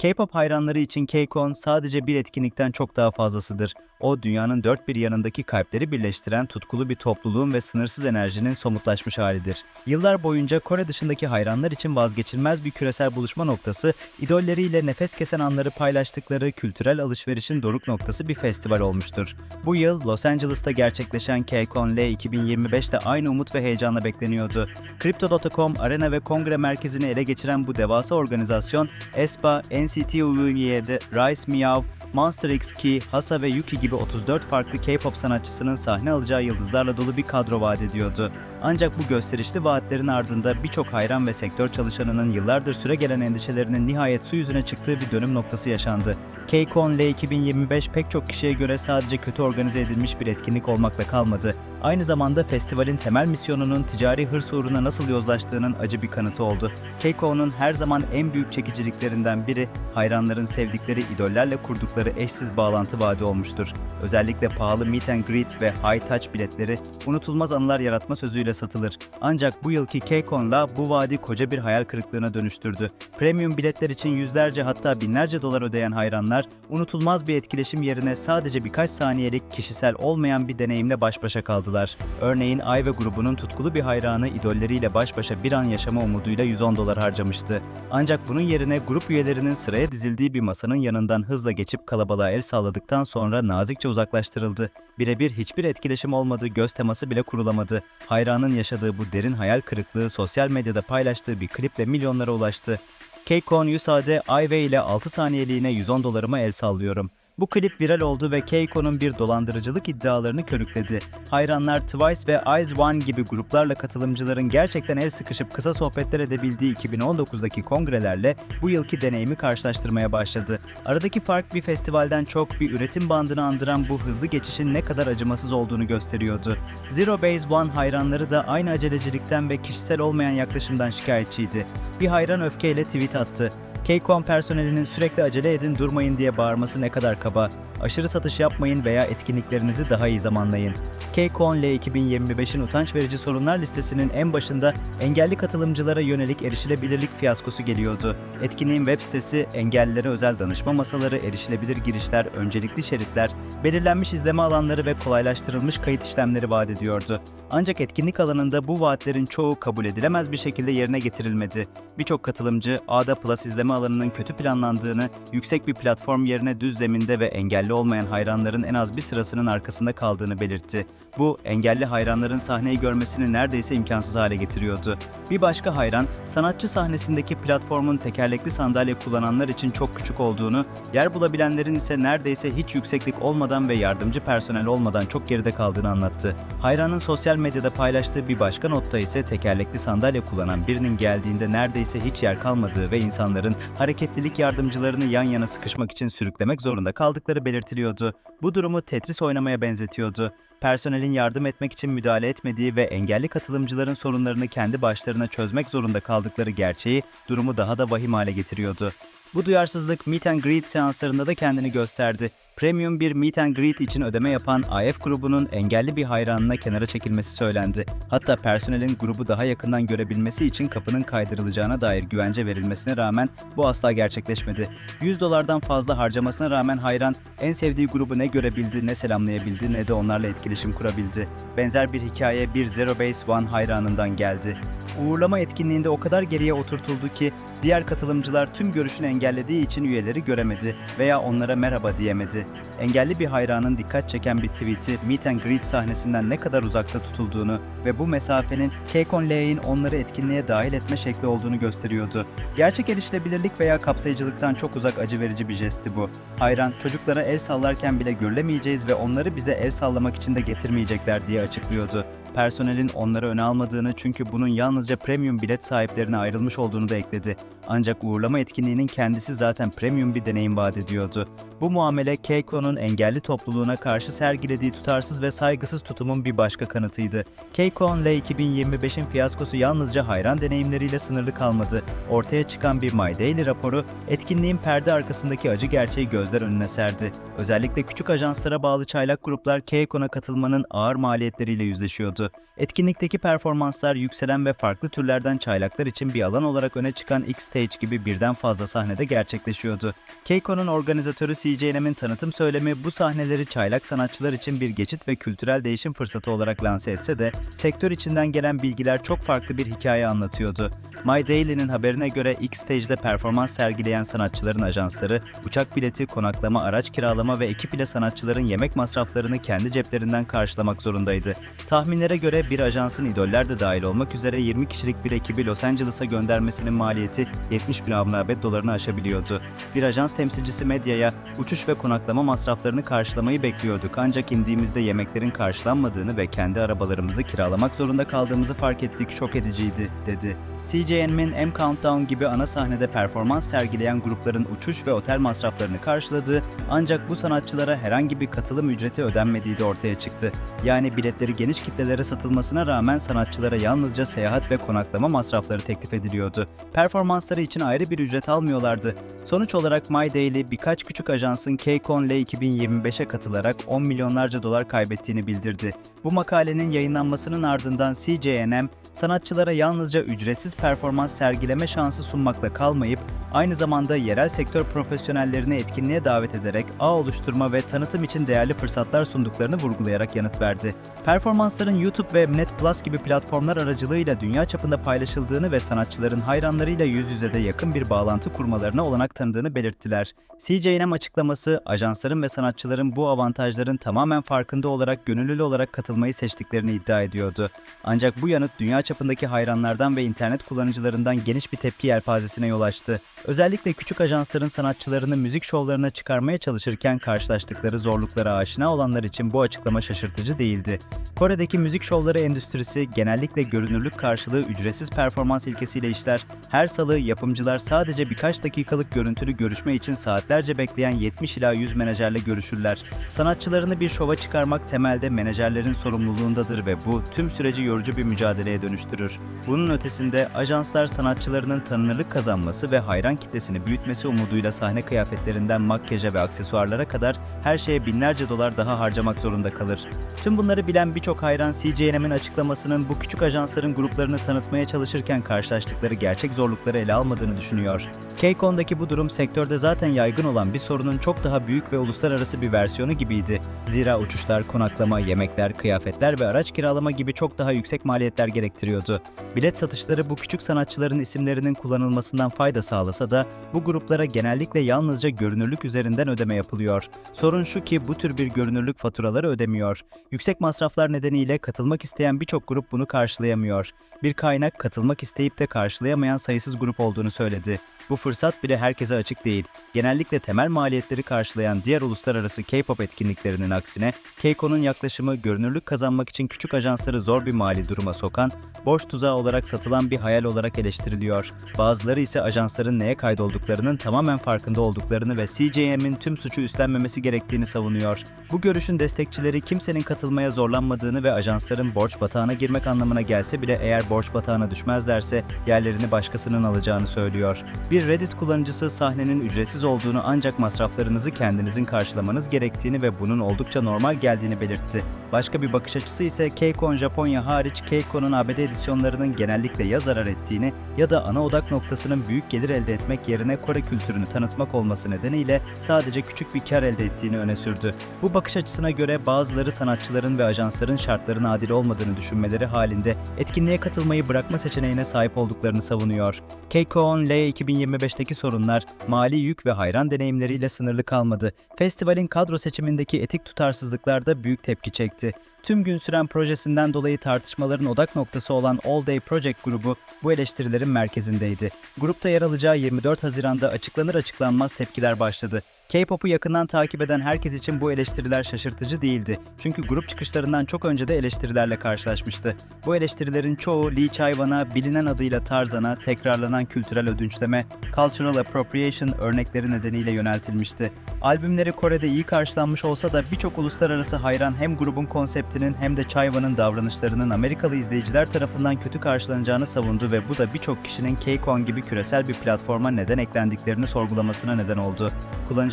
K-pop hayranları için K-Con sadece bir etkinlikten çok daha fazlasıdır. O dünyanın dört bir yanındaki kalpleri birleştiren tutkulu bir topluluğun ve sınırsız enerjinin somutlaşmış halidir. Yıllar boyunca Kore dışındaki hayranlar için vazgeçilmez bir küresel buluşma noktası, idolleriyle nefes kesen anları paylaştıkları kültürel alışverişin doruk noktası bir festival olmuştur. Bu yıl Los Angeles'ta gerçekleşen K-Con L 2025'te aynı umut ve heyecanla bekleniyordu. Crypto.com Arena ve Kongre Merkezi'ni ele geçiren bu devasa organizasyon, aespa, NCT UV'de Rise Meow, Monster X, Key, Hasa ve Yuki gibi 34 farklı K-pop sanatçısının sahne alacağı yıldızlarla dolu bir kadro vaat ediyordu. Ancak bu gösterişli vaatlerin ardında birçok hayran ve sektör çalışanının yıllardır süre gelen endişelerinin nihayet su yüzüne çıktığı bir dönüm noktası yaşandı. K-Con L 2025 pek çok kişiye göre sadece kötü organize edilmiş bir etkinlik olmakla kalmadı. Aynı zamanda festivalin temel misyonunun ticari hırs uğruna nasıl yozlaştığının acı bir kanıtı oldu. K-Con'un her zaman en büyük çekiciliklerinden biri hayranların sevdikleri idollerle kurdukları eşsiz bağlantı vaadi olmuştur. Özellikle pahalı meet and greet ve high touch biletleri unutulmaz anılar yaratma sözüyle satılır. Ancak bu yılki K-Con'la bu vaadi koca bir hayal kırıklığına dönüştürdü. Premium biletler için yüzlerce hatta binlerce dolar ödeyen hayranlar unutulmaz bir etkileşim yerine sadece birkaç saniyelik kişisel olmayan bir deneyimle baş başa kaldılar. Örneğin Ayve grubunun tutkulu bir hayranı idolleriyle baş başa bir an yaşama umuduyla 110 dolar harcamıştı. Ancak bunun yerine grup üyelerinin sıraya dizildiği bir masanın yanından hızla geçip kalabalığa el salladıktan sonra nazikçe uzaklaştırıldı. Birebir hiçbir etkileşim olmadı, göz teması bile kurulamadı. Hayranın yaşadığı bu derin hayal kırıklığı sosyal medyada paylaştığı bir kliple milyonlara ulaştı. K-Con Yusade Ayve ile 6 saniyeliğine 110 dolarıma el sallıyorum. Bu klip viral oldu ve Keiko'nun bir dolandırıcılık iddialarını körükledi. Hayranlar Twice ve Eyes One gibi gruplarla katılımcıların gerçekten el sıkışıp kısa sohbetler edebildiği 2019'daki kongrelerle bu yılki deneyimi karşılaştırmaya başladı. Aradaki fark bir festivalden çok bir üretim bandını andıran bu hızlı geçişin ne kadar acımasız olduğunu gösteriyordu. Zero Base One hayranları da aynı acelecilikten ve kişisel olmayan yaklaşımdan şikayetçiydi. Bir hayran öfkeyle tweet attı. K-Con personelinin sürekli acele edin durmayın diye bağırması ne kadar kaba. Aşırı satış yapmayın veya etkinliklerinizi daha iyi zamanlayın. K-Con L 2025'in utanç verici sorunlar listesinin en başında engelli katılımcılara yönelik erişilebilirlik fiyaskosu geliyordu. Etkinliğin web sitesi, engellilere özel danışma masaları, erişilebilir girişler, öncelikli şeritler, belirlenmiş izleme alanları ve kolaylaştırılmış kayıt işlemleri vaat ediyordu. Ancak etkinlik alanında bu vaatlerin çoğu kabul edilemez bir şekilde yerine getirilmedi. Birçok katılımcı ADA Plus izleme alanının kötü planlandığını, yüksek bir platform yerine düz zeminde ve engelli olmayan hayranların en az bir sırasının arkasında kaldığını belirtti. Bu, engelli hayranların sahneyi görmesini neredeyse imkansız hale getiriyordu. Bir başka hayran, sanatçı sahnesindeki platformun tekerlekli sandalye kullananlar için çok küçük olduğunu, yer bulabilenlerin ise neredeyse hiç yükseklik olmadan ve yardımcı personel olmadan çok geride kaldığını anlattı. Hayranın sosyal medyada paylaştığı bir başka notta ise tekerlekli sandalye kullanan birinin geldiğinde neredeyse hiç yer kalmadığı ve insanların hareketlilik yardımcılarını yan yana sıkışmak için sürüklemek zorunda kaldıkları belirtiliyordu. Bu durumu Tetris oynamaya benzetiyordu. Personelin yardım etmek için müdahale etmediği ve engelli katılımcıların sorunlarını kendi başlarına çözmek zorunda kaldıkları gerçeği durumu daha da vahim hale getiriyordu. Bu duyarsızlık meet and greet seanslarında da kendini gösterdi. Premium bir meet and greet için ödeme yapan AF grubunun engelli bir hayranına kenara çekilmesi söylendi. Hatta personelin grubu daha yakından görebilmesi için kapının kaydırılacağına dair güvence verilmesine rağmen bu asla gerçekleşmedi. 100 dolardan fazla harcamasına rağmen hayran en sevdiği grubu ne görebildi, ne selamlayabildi ne de onlarla etkileşim kurabildi. Benzer bir hikaye bir Zero Base One hayranından geldi. Uğurlama etkinliğinde o kadar geriye oturtuldu ki diğer katılımcılar tüm görüşünü engellediği için üyeleri göremedi veya onlara merhaba diyemedi. Engelli bir hayranın dikkat çeken bir tweet'i Meet and Greet sahnesinden ne kadar uzakta tutulduğunu ve bu mesafenin K-Con L'in onları etkinliğe dahil etme şekli olduğunu gösteriyordu. Gerçek erişilebilirlik veya kapsayıcılıktan çok uzak acı verici bir jesti bu. Hayran, çocuklara el sallarken bile görülemeyeceğiz ve onları bize el sallamak için de getirmeyecekler diye açıklıyordu. Personelin onları öne almadığını çünkü bunun yalnızca premium bilet sahiplerine ayrılmış olduğunu da ekledi. Ancak uğurlama etkinliğinin kendisi zaten premium bir deneyim vaat ediyordu. Bu muamele Keiko'nun engelli topluluğuna karşı sergilediği tutarsız ve saygısız tutumun bir başka kanıtıydı. Keiko ile 2025'in fiyaskosu yalnızca hayran deneyimleriyle sınırlı kalmadı. Ortaya çıkan bir My Daily raporu etkinliğin perde arkasındaki acı gerçeği gözler önüne serdi. Özellikle küçük ajanslara bağlı çaylak gruplar Keiko'na katılmanın ağır maliyetleriyle yüzleşiyordu. Etkinlikteki performanslar yükselen ve farklı türlerden çaylaklar için bir alan olarak öne çıkan X-Stage gibi birden fazla sahnede gerçekleşiyordu. Keiko'nun organizatörü CJNM'in tanıtım söylemi bu sahneleri çaylak sanatçılar için bir geçit ve kültürel değişim fırsatı olarak lanse etse de sektör içinden gelen bilgiler çok farklı bir hikaye anlatıyordu. My Daily'nin haberine göre X-Stage'de performans sergileyen sanatçıların ajansları, uçak bileti, konaklama, araç kiralama ve ekip ile sanatçıların yemek masraflarını kendi ceplerinden karşılamak zorundaydı. Tahminlere göre bir ajansın idoller de dahil olmak üzere 20 kişilik bir ekibi Los Angeles'a göndermesinin maliyeti 70 bin ABD dolarını aşabiliyordu. Bir ajans temsilcisi medyaya uçuş ve konaklama masraflarını karşılamayı bekliyorduk ancak indiğimizde yemeklerin karşılanmadığını ve kendi arabalarımızı kiralamak zorunda kaldığımızı fark ettik şok ediciydi dedi. CJNM'in M Countdown gibi ana sahnede performans sergileyen grupların uçuş ve otel masraflarını karşıladığı ancak bu sanatçılara herhangi bir katılım ücreti ödenmediği de ortaya çıktı. Yani biletleri geniş kitlelere satılmasına rağmen sanatçılara yalnızca seyahat ve konaklama masrafları teklif ediliyordu. Performansları için ayrı bir ücret almıyorlardı. Sonuç olarak My Daily birkaç küçük ajansın KCON L 2025'e katılarak 10 milyonlarca dolar kaybettiğini bildirdi. Bu makalenin yayınlanmasının ardından CJNM, sanatçılara yalnızca ücretsiz performans sergileme şansı sunmakla kalmayıp, aynı zamanda yerel sektör profesyonellerini etkinliğe davet ederek ağ oluşturma ve tanıtım için değerli fırsatlar sunduklarını vurgulayarak yanıt verdi. Performansların YouTube ve Net Plus gibi platformlar aracılığıyla dünya çapında paylaşıldığını ve sanatçıların hayranlarıyla yüz yüze de yakın bir bağlantı kurmalarına olanak tanıdığını belirttiler. CJNM açıklaması, ajansların ve sanatçıların bu avantajların tamamen farkında olarak gönüllü olarak katılmayı seçtiklerini iddia ediyordu. Ancak bu yanıt dünya çapındaki hayranlardan ve internet kullanıcılarından geniş bir tepki yelpazesine yol açtı. Özellikle küçük ajansların sanatçılarını müzik şovlarına çıkarmaya çalışırken karşılaştıkları zorluklara aşina olanlar için bu açıklama şaşırtıcı değildi. Kore'deki müzik şovları endüstrisi genellikle görünürlük karşılığı ücretsiz performans ilkesiyle işler. Her salı yapımcılar sadece birkaç dakikalık görüntülü görüşme için saatlerce bekleyen 70 ila 100 menajerle görüşürler. Sanatçılarını bir şova çıkarmak temelde menajerlerin sorumluluğundadır ve bu tüm süreci yorucu bir mücadeleye dönüştürür. Bunun ötesinde ajanslar sanatçılarının tanınırlık kazanması ve hayran kitlesini büyütmesi umuduyla sahne kıyafetlerinden makyaja ve aksesuarlara kadar her şeye binlerce dolar daha harcamak zorunda kalır. Tüm bunları bilen birçok hayran CJNM'in açıklamasının bu küçük ajansların gruplarını tanıtmaya çalışırken karşılaştıkları gerçek zorlukları ele almadığını düşünüyor. KCON'daki bu durum sektörde zaten yaygın olan bir sorunun çok daha büyük ve uluslararası bir versiyonu gibiydi. Zira uçuşlar, konaklama, yemekler, kıyafetler ve araç kiralama gibi çok daha yüksek maliyetler gerektiriyordu. Bilet satışları bu küçük sanatçıların isimlerinin kullanılmasından fayda sağlasa da bu gruplara genellikle yalnızca görünürlük üzerinden ödeme yapılıyor. Sorun şu ki bu tür bir görünürlük faturaları ödemiyor. Yüksek masraflar nedeniyle katılmak isteyen birçok grup bunu karşılayamıyor. Bir kaynak katılmak isteyip de karşılayamayan sayısız grup olduğunu söyledi. Bu fırsat bile herkese açık değil. Genellikle temel maliyetleri karşılayan diğer uluslararası K-pop etkinliklerinin aksine, Keiko'nun yaklaşımı görünürlük kazanmak için küçük ajansları zor bir mali duruma sokan, boş tuzağı olarak satılan bir hayal olarak eleştiriliyor. Bazıları ise ajansların neye kaydolduklarının tamamen farkında olduklarını ve CJM'in tüm suçu üstlenmemesi gerektiğini savunuyor. Bu görüşün destekçileri kimsenin katılmaya zorlanmadığını ve ajansların borç batağına girmek anlamına gelse bile eğer borç batağına düşmezlerse yerlerini başkasının alacağını söylüyor. Bir Reddit kullanıcısı sahnenin ücretsiz olduğunu ancak masraflarınızı kendinizin karşılamanız gerektiğini ve bunun oldukça normal geldiğini belirtti. Başka bir bakış açısı ise KCON Japonya hariç KCON'un ABD edisyonlarının genellikle ya zarar ettiğini ya da ana odak noktasının büyük gelir elde etmek yerine Kore kültürünü tanıtmak olması nedeniyle sadece küçük bir kar elde ettiğini öne sürdü. Bu bakış açısına göre bazıları sanatçıların ve ajansların şartların adil olmadığını düşünmeleri halinde etkinliğe katılmayı bırakma seçeneğine sahip olduklarını savunuyor. KCON L 2025'teki sorunlar mali yük ve hayran deneyimleriyle sınırlı kalmadı. Festivalin kadro seçimindeki etik tutarsızlıklar da büyük tepki çekti. Tüm gün süren projesinden dolayı tartışmaların odak noktası olan All Day Project grubu bu eleştirilerin merkezindeydi. Grupta yer alacağı 24 Haziran'da açıklanır açıklanmaz tepkiler başladı. K-pop'u yakından takip eden herkes için bu eleştiriler şaşırtıcı değildi. Çünkü grup çıkışlarından çok önce de eleştirilerle karşılaşmıştı. Bu eleştirilerin çoğu Lee Chayvan'a, bilinen adıyla Tarzan'a, tekrarlanan kültürel ödünçleme, cultural appropriation örnekleri nedeniyle yöneltilmişti. Albümleri Kore'de iyi karşılanmış olsa da birçok uluslararası hayran hem grubun konsepti konseptinin hem de Chayva'nın davranışlarının Amerikalı izleyiciler tarafından kötü karşılanacağını savundu ve bu da birçok kişinin KCON gibi küresel bir platforma neden eklendiklerini sorgulamasına neden oldu.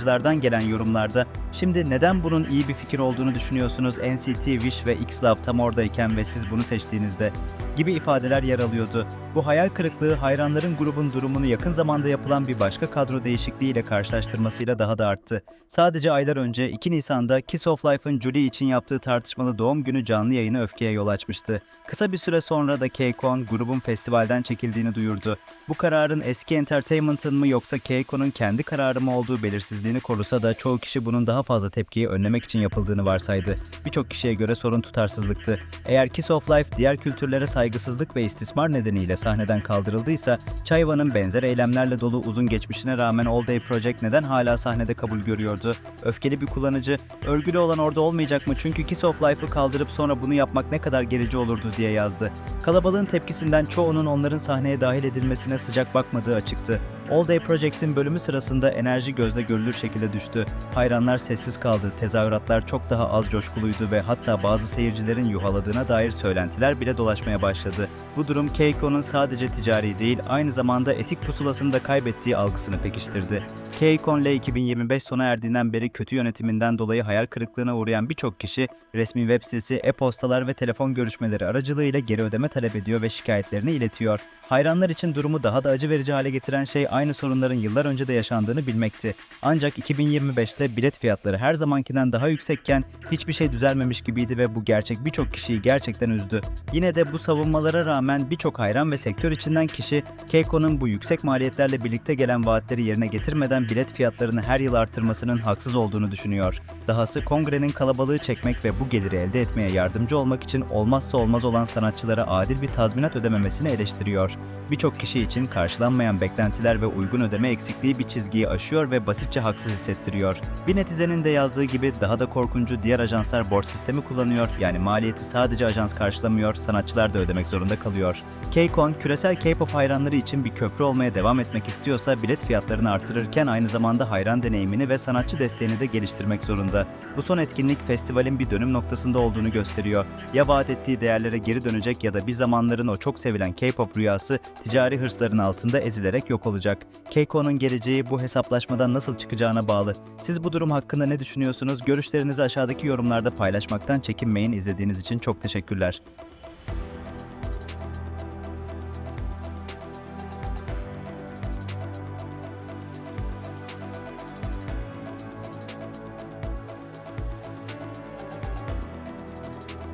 Kullanıcılardan gelen yorumlarda şimdi neden bunun iyi bir fikir olduğunu düşünüyorsunuz NCT Wish ve Xlove tam oradayken ve siz bunu seçtiğinizde gibi ifadeler yer alıyordu. Bu hayal kırıklığı hayranların grubun durumunu yakın zamanda yapılan bir başka kadro değişikliğiyle karşılaştırmasıyla daha da arttı. Sadece aylar önce 2 Nisan'da Kiss of Life'ın Julie için yaptığı tartışmalı doğum günü canlı yayını öfkeye yol açmıştı. Kısa bir süre sonra da KCON grubun festivalden çekildiğini duyurdu. Bu kararın eski Entertainment'ın mı yoksa KCON'un kendi kararı mı olduğu belirsizliğini korusa da çoğu kişi bunun daha fazla tepkiyi önlemek için yapıldığını varsaydı. Birçok kişiye göre sorun tutarsızlıktı. Eğer Kiss of Life diğer kültürlere saygısızlık ve istismar nedeniyle sahneden kaldırıldıysa, Chayva'nın benzer eylemlerle dolu uzun geçmişine rağmen All Day Project neden hala sahnede kabul görüyordu? Öfkeli bir kullanıcı, örgülü olan orada olmayacak mı çünkü Kiss of Life'ı kaldırıp sonra bunu yapmak ne kadar gerici olurdu diye yazdı. Kalabalığın tepkisinden çoğunun onların sahneye dahil edilmesine sıcak bakmadığı açıktı. All Day Project'in bölümü sırasında enerji gözle görülür şekilde düştü. Hayranlar sessiz kaldı, tezahüratlar çok daha az coşkuluydu ve hatta bazı seyircilerin yuhaladığına dair söylentiler bile dolaşmaya başladı. Bu durum Keiko'nun sadece ticari değil, aynı zamanda etik pusulasını da kaybettiği algısını pekiştirdi. Keikon L 2025 sona erdiğinden beri kötü yönetiminden dolayı hayal kırıklığına uğrayan birçok kişi resmi web sitesi, e-postalar ve telefon görüşmeleri aracılığıyla geri ödeme talep ediyor ve şikayetlerini iletiyor. Hayranlar için durumu daha da acı verici hale getiren şey aynı sorunların yıllar önce de yaşandığını bilmekti. Ancak 2025'te bilet fiyatları her zamankinden daha yüksekken hiçbir şey düzelmemiş gibiydi ve bu gerçek birçok kişiyi gerçekten üzdü. Yine de bu savunmalara rağmen birçok hayran ve sektör içinden kişi Keiko'nun bu yüksek maliyetlerle birlikte gelen vaatleri yerine getirmeden bilet fiyatlarını her yıl artırmasının haksız olduğunu düşünüyor. Dahası kongrenin kalabalığı çekmek ve bu geliri elde etmeye yardımcı olmak için olmazsa olmaz olan sanatçılara adil bir tazminat ödememesini eleştiriyor. Birçok kişi için karşılanmayan beklentiler ve uygun ödeme eksikliği bir çizgiyi aşıyor ve basitçe haksız hissettiriyor. Bir netizenin de yazdığı gibi daha da korkuncu diğer ajanslar borç sistemi kullanıyor. Yani maliyeti sadece ajans karşılamıyor, sanatçılar da ödemek zorunda kalıyor. KCON, küresel K-pop hayranları için bir köprü olmaya devam etmek istiyorsa bilet fiyatlarını artırırken aynı zamanda hayran deneyimini ve sanatçı desteğini de geliştirmek zorunda. Bu son etkinlik festivalin bir dönüm noktasında olduğunu gösteriyor. Ya vaat ettiği değerlere geri dönecek ya da bir zamanların o çok sevilen K-pop rüyası ticari hırsların altında ezilerek yok olacak. Keiko'nun geleceği bu hesaplaşmadan nasıl çıkacağına bağlı. Siz bu durum hakkında ne düşünüyorsunuz? Görüşlerinizi aşağıdaki yorumlarda paylaşmaktan çekinmeyin. İzlediğiniz için çok teşekkürler.